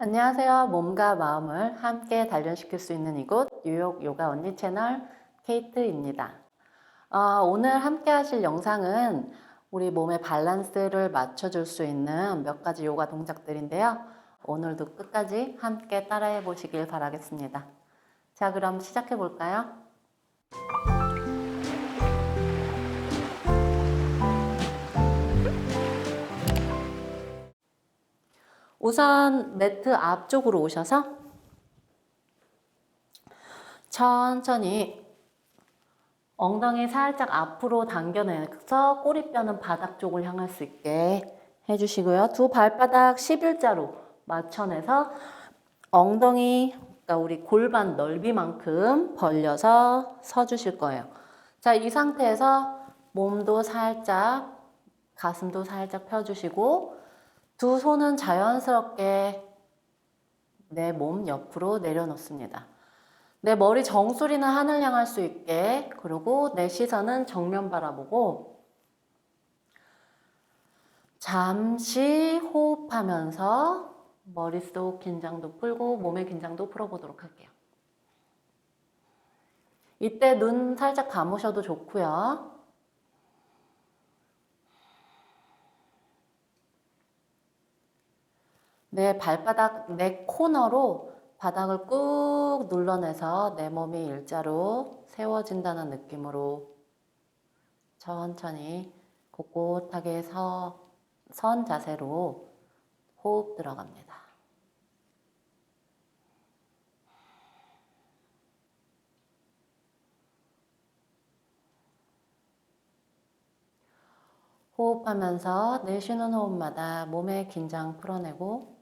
안녕하세요. 몸과 마음을 함께 단련시킬 수 있는 이곳 뉴욕 요가 언니 채널 케이트입니다. 어, 오늘 함께 하실 영상은 우리 몸의 밸런스를 맞춰줄 수 있는 몇 가지 요가 동작들인데요. 오늘도 끝까지 함께 따라해 보시길 바라겠습니다. 자, 그럼 시작해 볼까요? 우선 매트 앞쪽으로 오셔서 천천히 엉덩이 살짝 앞으로 당겨내서 꼬리뼈는 바닥 쪽을 향할 수 있게 해주시고요. 두 발바닥 11자로 맞춰내서 엉덩이, 그러니까 우리 골반 넓이만큼 벌려서 서주실 거예요. 자, 이 상태에서 몸도 살짝, 가슴도 살짝 펴주시고, 두 손은 자연스럽게 내 몸 옆으로 내려놓습니다. 내 머리 정수리는 하늘 향할 수 있게 그리고 내 시선은 정면 바라보고 잠시 호흡하면서 머릿속 긴장도 풀고 몸의 긴장도 풀어보도록 할게요. 이때 눈 살짝 감으셔도 좋고요. 내 발바닥, 내 코너로 바닥을 꾹 눌러내서 내 몸이 일자로 세워진다는 느낌으로 천천히 꼿꼿하게 서, 선 자세로 호흡 들어갑니다. 호흡하면서 내쉬는 호흡마다 몸의 긴장 풀어내고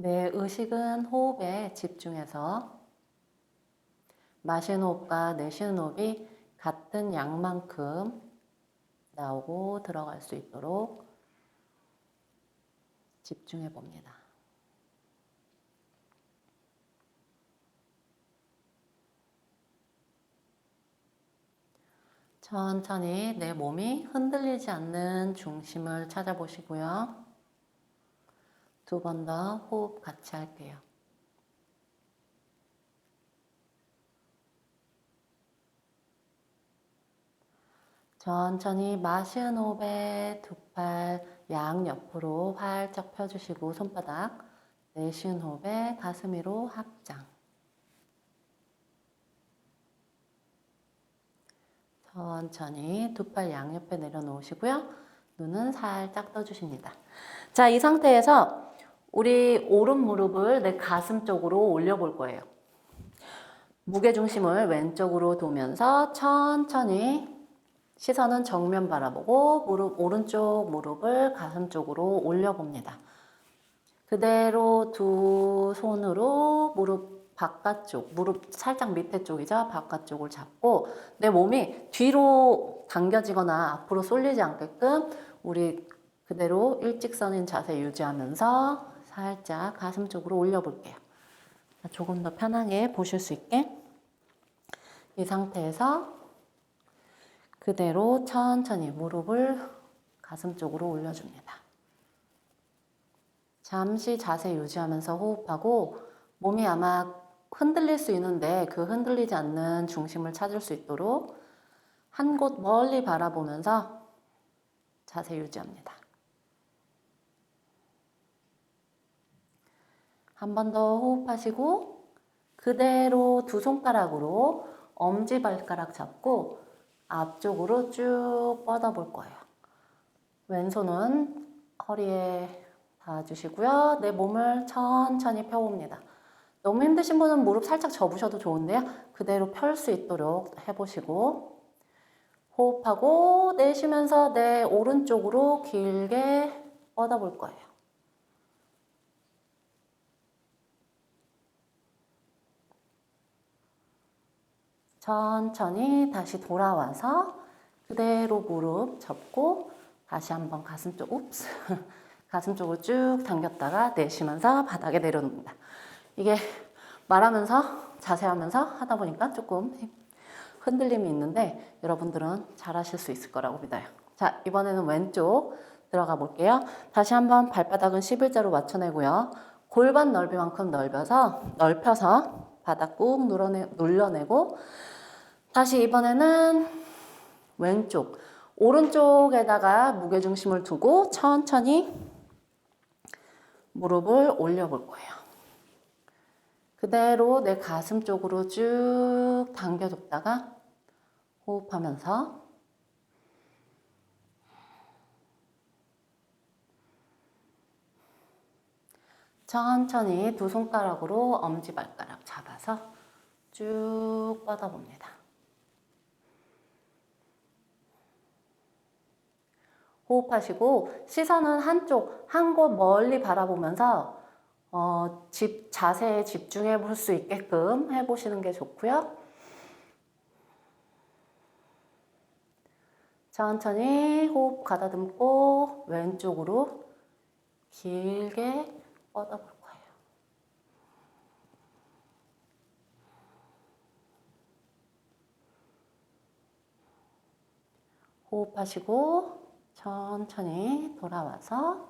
내 의식은 호흡에 집중해서 마시는 호흡과 내쉬는 호흡이 같은 양만큼 나오고 들어갈 수 있도록 집중해 봅니다. 천천히 내 몸이 흔들리지 않는 중심을 찾아보시고요. 두 번 더 호흡 같이 할게요. 천천히 마시는 호흡에 두 팔 양옆으로 활짝 펴주시고 손바닥 내쉬는 호흡에 가슴 위로 합장 천천히 두 팔 양옆에 내려놓으시고요. 눈은 살짝 떠주십니다. 자, 이 상태에서 우리 오른 무릎을 내 가슴 쪽으로 올려볼 거예요. 무게 중심을 왼쪽으로 두면서 천천히 시선은 정면 바라보고 무릎 오른쪽 무릎을 가슴 쪽으로 올려봅니다. 그대로 두 손으로 무릎 바깥쪽, 무릎 살짝 밑에 쪽이죠. 바깥쪽을 잡고 내 몸이 뒤로 당겨지거나 앞으로 쏠리지 않게끔 우리 그대로 일직선인 자세 유지하면서 살짝 가슴 쪽으로 올려볼게요. 조금 더 편하게 보실 수 있게 이 상태에서 그대로 천천히 무릎을 가슴 쪽으로 올려줍니다. 잠시 자세 유지하면서 호흡하고 몸이 아마 흔들릴 수 있는데 그 흔들리지 않는 중심을 찾을 수 있도록 한 곳 멀리 바라보면서 자세 유지합니다. 한 번 더 호흡하시고 그대로 두 손가락으로 엄지발가락 잡고 앞쪽으로 쭉 뻗어 볼 거예요. 왼손은 허리에 닿아주시고요. 내 몸을 천천히 펴봅니다. 너무 힘드신 분은 무릎 살짝 접으셔도 좋은데요. 그대로 펼 수 있도록 해보시고 호흡하고 내쉬면서 내 오른쪽으로 길게 뻗어볼 거예요. 천천히 다시 돌아와서 그대로 무릎 접고 다시 한번 가슴 쪽, уп스. 가슴 쪽으로 쭉 당겼다가 내쉬면서 바닥에 내려놓습니다. 이게 말하면서 자세하면서 하다 보니까 조금 흔들림이 있는데 여러분들은 잘하실 수 있을 거라고 믿어요. 자, 이번에는 왼쪽 들어가 볼게요. 다시 한번 발바닥은 11자로 맞춰내고요. 골반 넓이만큼 넓여서 넓혀서 바닥 꾹 눌러내, 눌러내고 다시 이번에는 왼쪽 오른쪽에다가 무게중심을 두고 천천히 무릎을 올려볼 거예요. 그대로 내 가슴 쪽으로 쭉 당겨줬다가 호흡하면서 천천히 두 손가락으로 엄지발가락 잡아서 쭉 뻗어봅니다. 호흡하시고 시선은 한쪽, 한 곳 멀리 바라보면서 어, 집, 자세에 집중해 볼 수 있게끔 해보시는 게 좋고요. 천천히 호흡 가다듬고 왼쪽으로 길게 뻗어볼 거예요. 호흡하시고 천천히 돌아와서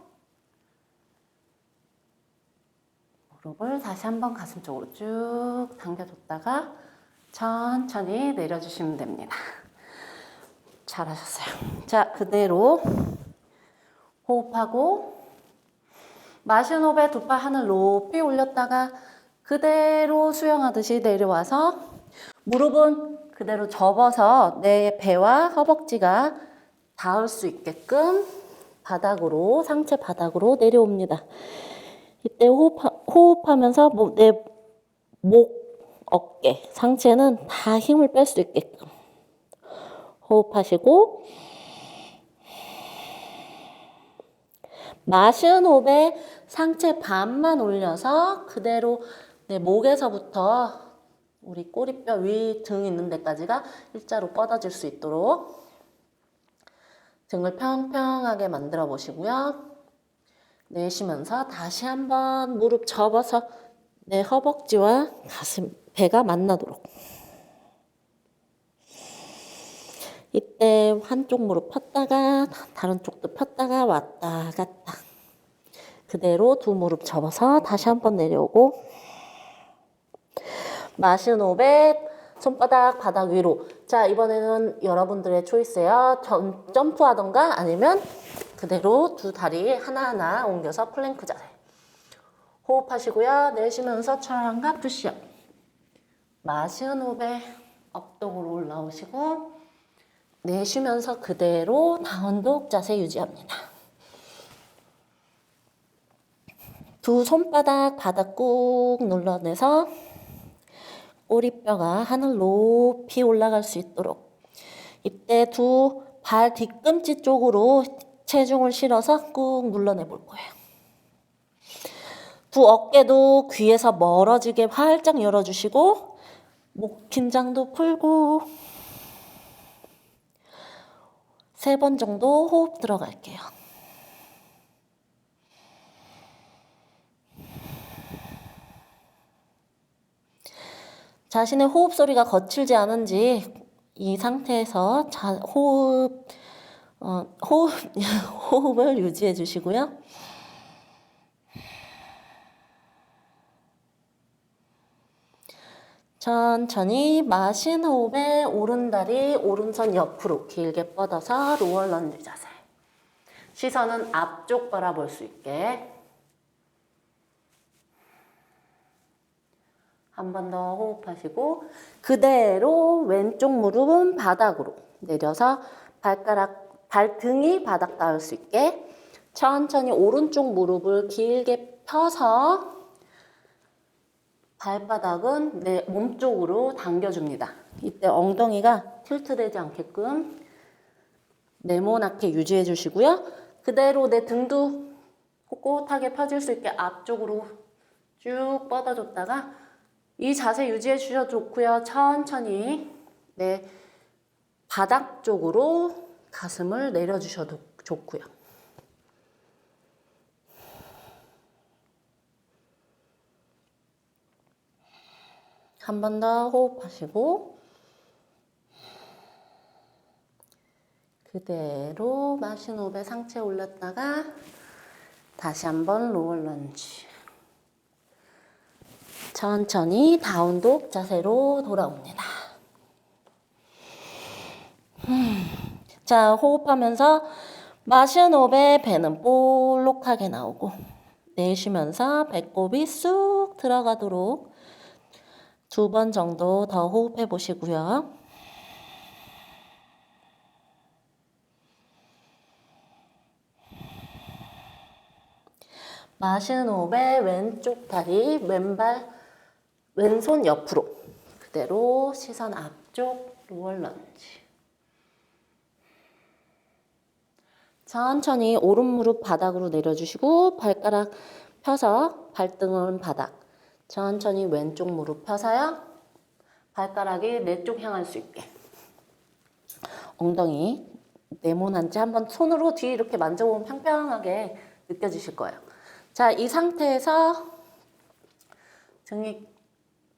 무릎을 다시 한번 가슴 쪽으로 쭉 당겨줬다가 천천히 내려주시면 됩니다. 잘하셨어요. 자, 그대로 호흡하고 마신 호흡에 두팔 하늘 높이 올렸다가 그대로 수영하듯이 내려와서 무릎은 그대로 접어서 내 배와 허벅지가 닿을 수 있게끔 바닥으로 상체 바닥으로 내려옵니다. 이때 호흡하, 호흡하면서 뭐, 내 목, 어깨, 상체는 다 힘을 뺄 수 있게끔 호흡하시고 마시는 호흡에 상체 반만 올려서 그대로 내 목에서부터 우리 꼬리뼈 위 등 있는 데까지가 일자로 뻗어질 수 있도록 등을 평평하게 만들어 보시고요. 내쉬면서 다시 한번 무릎 접어서 내 허벅지와 가슴, 배가 만나도록. 이때 한쪽 무릎 폈다가 다른 쪽도 폈다가 왔다 갔다. 그대로 두 무릎 접어서 다시 한번 내려오고 마시는 호흡에 손바닥 바닥 위로. 자, 이번에는 여러분들의 초이스예요. 점, 점프하던가 아니면 그대로 두 다리 하나하나 옮겨서 플랭크 자세. 호흡하시고요. 내쉬면서 차량과 푸시업. 마시는 호흡에 업독으로 올라오시고 내쉬면서 그대로 다운독 자세 유지합니다. 두 손바닥 바닥 꾹 눌러내서 꼬리뼈가 하늘 높이 올라갈 수 있도록 이때 두 발 뒤꿈치 쪽으로 체중을 실어서 꾹 눌러내 볼 거예요. 두 어깨도 귀에서 멀어지게 활짝 열어주시고 목 긴장도 풀고 세 번 정도 호흡 들어갈게요. 자신의 호흡 소리가 거칠지 않은지 이 상태에서 자, 호흡 어, 호흡 호흡을 유지해 주시고요. 천천히 마신 호흡에 오른다리 오른손 옆으로 길게 뻗어서 로어 런지 자세. 시선은 앞쪽 바라볼 수 있게 한 번 더 호흡하시고 그대로 왼쪽 무릎은 바닥으로 내려서 발가락 발등이 바닥 닿을 수 있게 천천히 오른쪽 무릎을 길게 펴서 발바닥은 내 몸 쪽으로 당겨줍니다. 이때 엉덩이가 틸트되지 않게끔 네모나게 유지해 주시고요. 그대로 내 등도 꼿꼿하게 펴질 수 있게 앞쪽으로 쭉 뻗어줬다가 이 자세 유지해 주셔도 좋고요. 천천히 내 바닥 쪽으로 가슴을 내려주셔도 좋고요. 한 번 더 호흡하시고 그대로 마신 호흡에 상체 올렸다가 다시 한번 로월 런지. 천천히 다운독 자세로 돌아옵니다. 음. 자, 호흡하면서 마신 호흡에 배는 볼록하게 나오고 내쉬면서 배꼽이 쑥 들어가도록 두 번 정도 더 호흡해 보시고요. 마시는 호흡에 왼쪽 다리, 왼발, 왼손 옆으로 그대로 시선 앞쪽 로얼 런지. 천천히 오른 무릎 바닥으로 내려주시고 발가락 펴서 발등은 바닥. 천천히 왼쪽 무릎 펴서요. 발가락이 내 쪽 향할 수 있게. 엉덩이 네모난지 한번 손으로 뒤 이렇게 만져보면 평평하게 느껴지실 거예요. 자, 이 상태에서 등이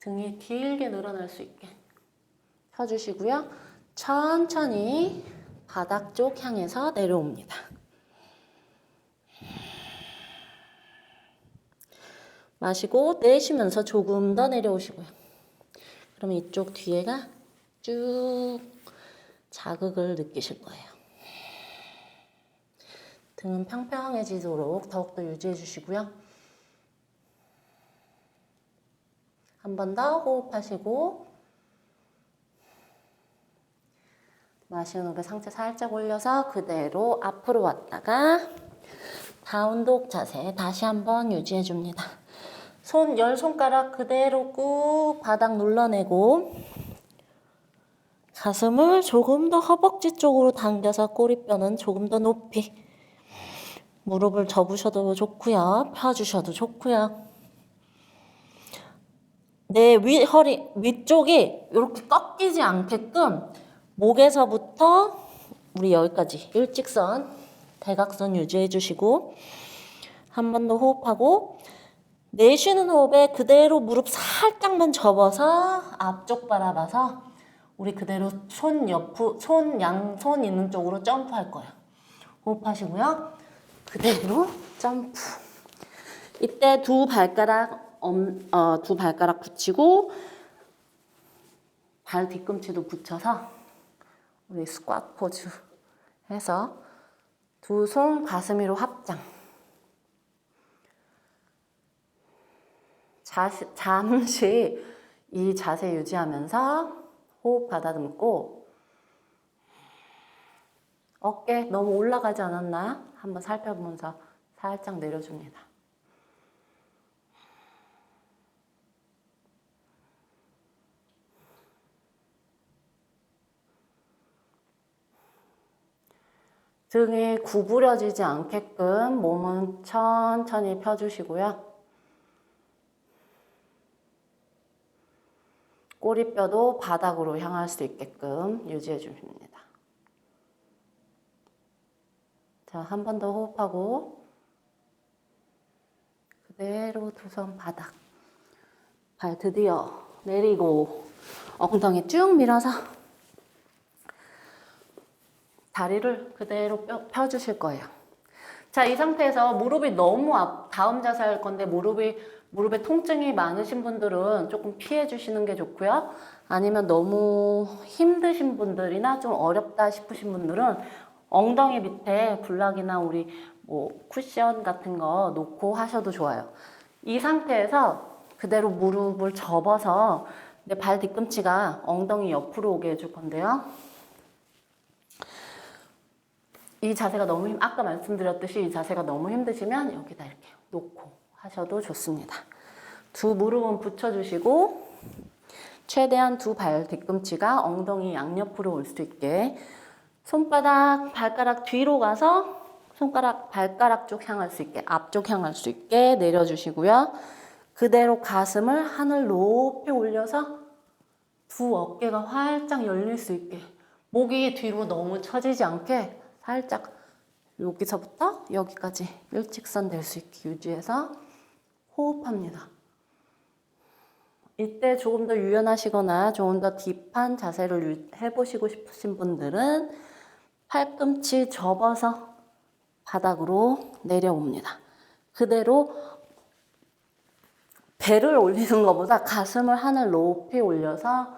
등이 길게 늘어날 수 있게 펴주시고요. 천천히 바닥 쪽 향해서 내려옵니다. 마시고 내쉬면서 조금 더 내려오시고요. 그러면 이쪽 뒤에가 쭉 자극을 느끼실 거예요. 등은 평평해지도록 더욱더 유지해 주시고요. 한 번 더 호흡하시고 마시는 호흡에 상체 살짝 올려서 그대로 앞으로 왔다가 다운독 자세 다시 한번 유지해 줍니다. 손 열 손가락 그대로 꾹 바닥 눌러내고 가슴을 조금 더 허벅지 쪽으로 당겨서 꼬리뼈는 조금 더 높이 무릎을 접으셔도 좋고요. 펴주셔도 좋고요. 내 위, 허리, 위쪽이 이렇게 꺾이지 않게끔 목에서부터 우리 여기까지 일직선, 대각선 유지해 주시고 한 번 더 호흡하고 내쉬는 호흡에 그대로 무릎 살짝만 접어서 앞쪽 바라봐서 우리 그대로 손 옆, 손, 양손 있는 쪽으로 점프할 거예요. 호흡하시고요. 그대로 점프. 이때 두 발가락, 엄, 어, 두 발가락 붙이고 발 뒤꿈치도 붙여서 우리 스쿼트 포즈 해서 두 손 가슴 위로 합장. 자시, 잠시 이 자세 유지하면서 호흡 가다듬고 어깨 너무 올라가지 않았나? 한번 살펴보면서 살짝 내려줍니다. 등이 구부려지지 않게끔 몸은 천천히 펴주시고요. 꼬리뼈도 바닥으로 향할 수 있게끔 유지해 줍니다. 자, 한 번 더 호흡하고 그대로 두 손 바닥. 발 드디어 내리고 엉덩이 쭉 밀어서 다리를 그대로 펴, 펴주실 거예요. 자, 이 상태에서 무릎이 너무 앞, 다음 자세 할 건데 무릎이 무릎에 통증이 많으신 분들은 조금 피해 주시는 게 좋고요. 아니면 너무 힘드신 분들이나 좀 어렵다 싶으신 분들은 엉덩이 밑에 블락이나 우리 뭐 쿠션 같은 거 놓고 하셔도 좋아요. 이 상태에서 그대로 무릎을 접어서 내 발 뒤꿈치가 엉덩이 옆으로 오게 해줄 건데요. 이 자세가 너무 힘, 아까 말씀드렸듯이 이 자세가 너무 힘드시면 여기다 이렇게 놓고 하셔도 좋습니다. 두 무릎은 붙여주시고 최대한 두 발 뒤꿈치가 엉덩이 양옆으로 올 수 있게 손바닥, 발가락 뒤로 가서 손가락, 발가락 쪽 향할 수 있게 앞쪽 향할 수 있게 내려주시고요. 그대로 가슴을 하늘 높이 올려서 두 어깨가 활짝 열릴 수 있게 목이 뒤로 너무 처지지 않게 살짝 여기서부터 여기까지 일직선 될 수 있게 유지해서 호흡합니다. 이때 조금 더 유연하시거나 조금 더 딥한 자세를 해보시고 싶으신 분들은 팔꿈치 접어서 바닥으로 내려옵니다. 그대로 배를 올리는 것보다 가슴을 하늘 높이 올려서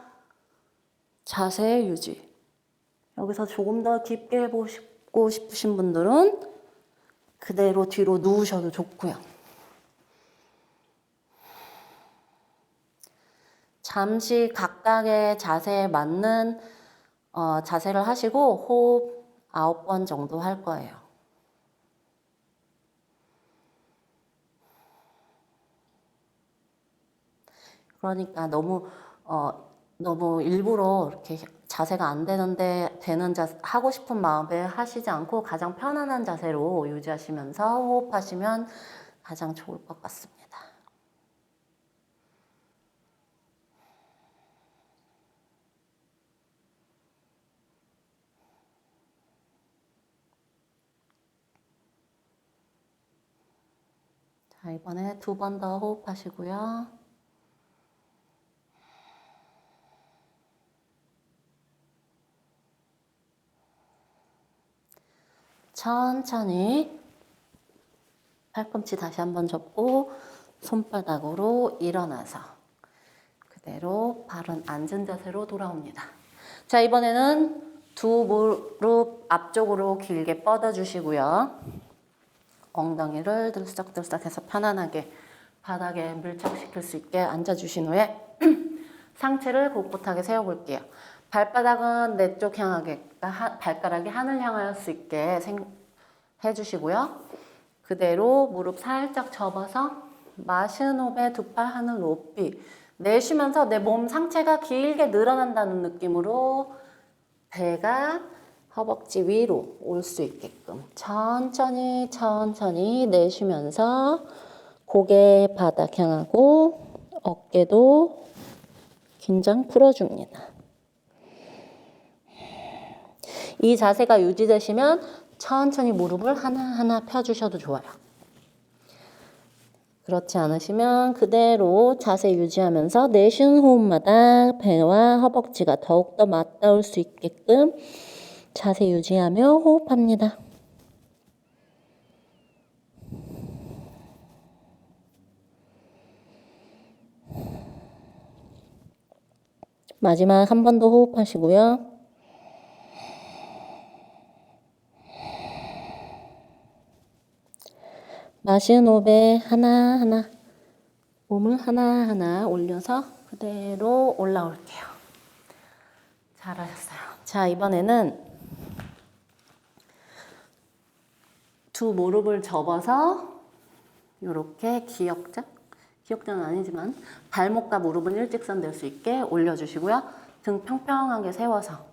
자세 유지. 여기서 조금 더 깊게 해보고 싶으신 분들은 그대로 뒤로 누우셔도 좋고요. 잠시 각각의 자세에 맞는 어, 자세를 하시고 호흡 아홉 번 정도 할 거예요. 그러니까 너무 어, 너무 일부러 이렇게 자세가 안 되는데 되는 자 하고 싶은 마음에 하시지 않고 가장 편안한 자세로 유지하시면서 호흡하시면 가장 좋을 것 같습니다. 자, 이번에 두 번 더 호흡하시고요. 천천히 팔꿈치 다시 한번 접고 손바닥으로 일어나서 그대로 발은 앉은 자세로 돌아옵니다. 자, 이번에는 두 무릎 앞쪽으로 길게 뻗어 주시고요. 엉덩이를 들썩들썩 해서 편안하게 바닥에 밀착시킬 수 있게 앉아주신 후에 상체를 곳곳하게 세워볼게요. 발바닥은 내 쪽 향하게, 그러니까 하- 발가락이 하늘 향할 수 있게 생- 해주시고요. 그대로 무릎 살짝 접어서 마시는 호흡에 두 팔 하늘 높이 내쉬면서 내 몸 상체가 길게 늘어난다는 느낌으로 배가 허벅지 위로 올 수 있게끔 천천히 천천히 내쉬면서 고개 바닥 향하고 어깨도 긴장 풀어줍니다. 이 자세가 유지되시면 천천히 무릎을 하나하나 펴주셔도 좋아요. 그렇지 않으시면 그대로 자세 유지하면서 내쉬는 호흡마다 배와 허벅지가 더욱더 맞닿을 수 있게끔 자세 유지하며 호흡합니다. 마지막 한 번 더 호흡하시고요. 마시는 호흡에 하나하나 몸을 하나하나 올려서 그대로 올라올게요. 잘하셨어요. 자, 이번에는 두 무릎을 접어서 이렇게 기역자, 기역자는 아니지만 발목과 무릎은 일직선 될 수 있게 올려주시고요. 등 평평하게 세워서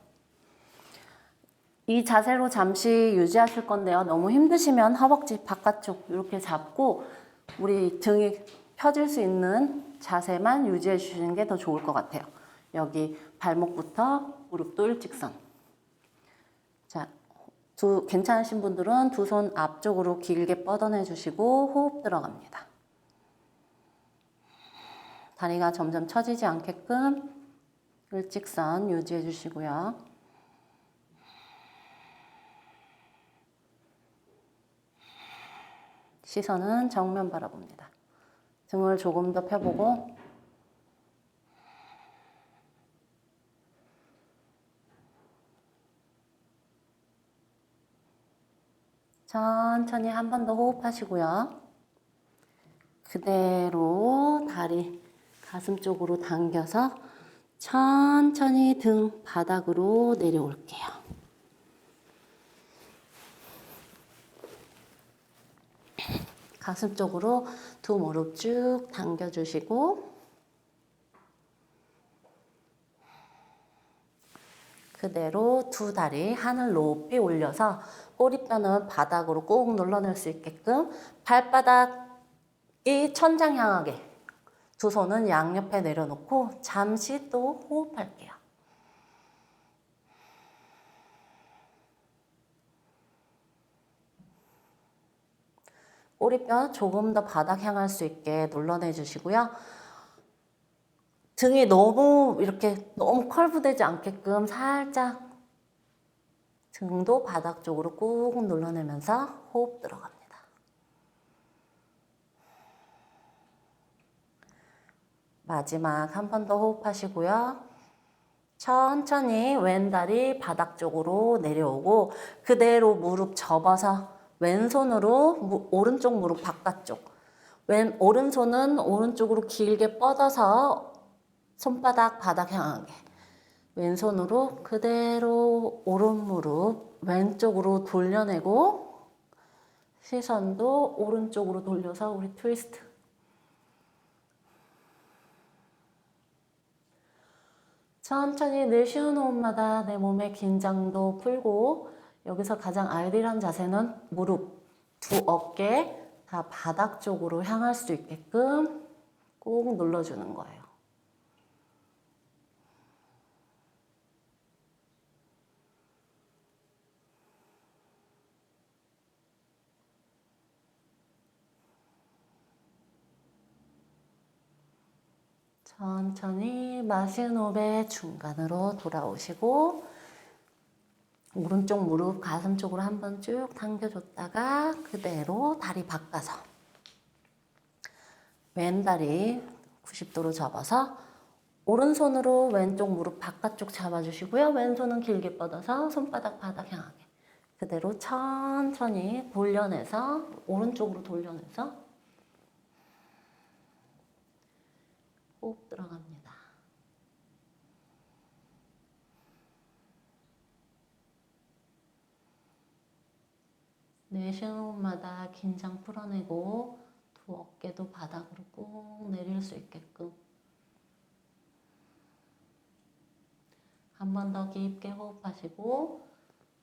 이 자세로 잠시 유지하실 건데요. 너무 힘드시면 허벅지 바깥쪽 이렇게 잡고 우리 등이 펴질 수 있는 자세만 유지해 주시는 게 더 좋을 것 같아요. 여기 발목부터 무릎도 일직선. 자, 두 괜찮으신 분들은 두 손 앞쪽으로 길게 뻗어내 주시고 호흡 들어갑니다. 다리가 점점 처지지 않게끔 일직선 유지해 주시고요. 시선은 정면 바라봅니다. 등을 조금 더 펴보고 천천히 한 번 더 호흡하시고요. 그대로 다리 가슴 쪽으로 당겨서 천천히 등 바닥으로 내려올게요. 가슴 쪽으로 두 무릎 쭉 당겨주시고 그대로 두 다리 하늘 높이 올려서 꼬리뼈는 바닥으로 꾹 눌러낼 수 있게끔 발바닥이 천장 향하게 두 손은 양옆에 내려놓고 잠시 또 호흡할게요. 꼬리뼈 조금 더 바닥 향할 수 있게 눌러내 주시고요. 등이 너무 이렇게 너무 컬브되지 않게끔 살짝 등도 바닥 쪽으로 꾹 눌러내면서 호흡 들어갑니다. 마지막 한 번 더 호흡하시고요. 천천히 왼다리 바닥 쪽으로 내려오고 그대로 무릎 접어서 왼손으로 무- 오른쪽 무릎 바깥쪽 왼 오른손은 오른쪽으로 길게 뻗어서 손바닥 바닥 향하게. 왼손으로 그대로 오른 무릎 왼쪽으로 돌려내고 시선도 오른쪽으로 돌려서 우리 트위스트. 천천히 늘 쉬는 호흡마다 내 몸의 긴장도 풀고 여기서 가장 아이디어한 자세는 무릎, 두 어깨 다 바닥 쪽으로 향할 수 있게끔 꾹 눌러주는 거예요. 천천히 마시는 호흡의 중간으로 돌아오시고 오른쪽 무릎 가슴 쪽으로 한번 쭉 당겨줬다가 그대로 다리 바꿔서 왼다리 90도로 접어서 오른손으로 왼쪽 무릎 바깥쪽 잡아주시고요. 왼손은 길게 뻗어서 손바닥 바닥 향하게 그대로 천천히 돌려내서 오른쪽으로 돌려내서 호흡 들어갑니다. 내쉬는 호흡마다 긴장 풀어내고 두 어깨도 바닥으로 꾹 내릴 수 있게끔 한 번 더 깊게 호흡하시고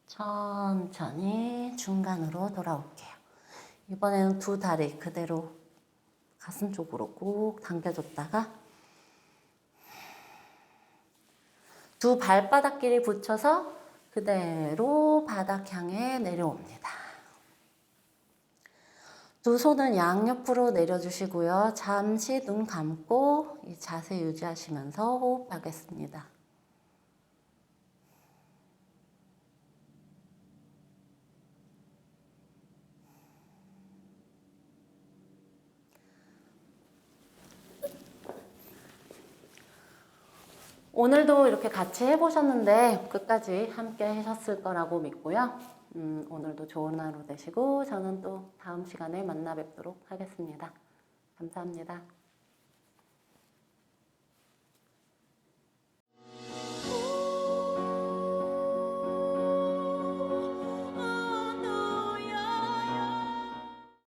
천천히 중간으로 돌아올게요. 이번에는 두 다리 그대로 가슴 쪽으로 꾹 당겨줬다가 두 발바닥끼리 붙여서 그대로 바닥 향해 내려옵니다. 두 손은 양옆으로 내려주시고요. 잠시 눈 감고 이 자세 유지하시면서 호흡하겠습니다. 오늘도 이렇게 같이 해보셨는데 끝까지 함께 하셨을 거라고 믿고요. 음, 오늘도 좋은 하루 되시고 저는 또 다음 시간에 만나 뵙도록 하겠습니다. 감사합니다.